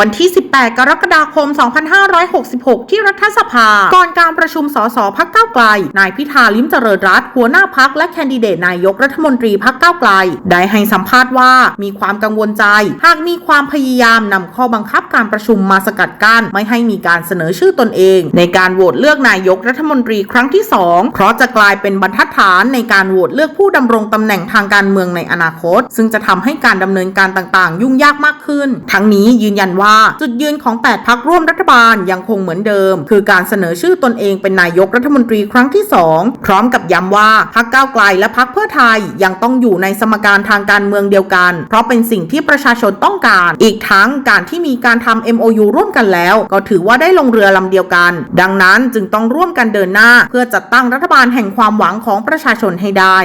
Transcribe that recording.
วันที่ 18 กรกฎาคม 2566 ที่รัฐสภา ก่อนการประชุมสสพักเก้าไกล นายพิธาลิมเจริญรัตหัวหน้าพักและแคนดิเดตนายกรัฐมนตรีพักเก้าไกล ได้ให้สัมภาษณ์ว่ามีความกังวลใจ หากมีความพยายามนำข้อบังคับการประชุมมาสกัดกั้นไม่ให้มีการเสนอชื่อตนเอง ในการโหวตเลือกนายกรัฐมนตรีครั้งที่ 2 เพราะจะกลายเป็นบรรทัดฐานในการโหวตเลือกผู้ดำรงตำแหน่งทางการเมืองในอนาคต ซึ่งจะทำให้การดำเนินการต่างๆ ยุ่งยากมากขึ้น ทั้งนี้ยืนยันว่าจุดยืนของ 8 พักร่วมรัฐบาลยังคงเหมือนเดิม คือการเสนอชื่อตนเองเป็นนายกรัฐมนตรีครั้งที่ 2 พร้อมกับย้ำว่าพักก้าวไกลและพักเพื่อไทยยังต้องอยู่ในสมการทางการเมืองเดียวกัน เพราะเป็นสิ่งที่ประชาชนต้องการ อีกทั้งการที่มีการทำ MOU ร่วมกันแล้ว ก็ถือว่าได้ลงเรือลำเดียวกัน ดังนั้นจึงต้องร่วมกันเดินหน้า เพื่อจัดตั้งรัฐบาลแห่งความหวังของประชาชนให้ได้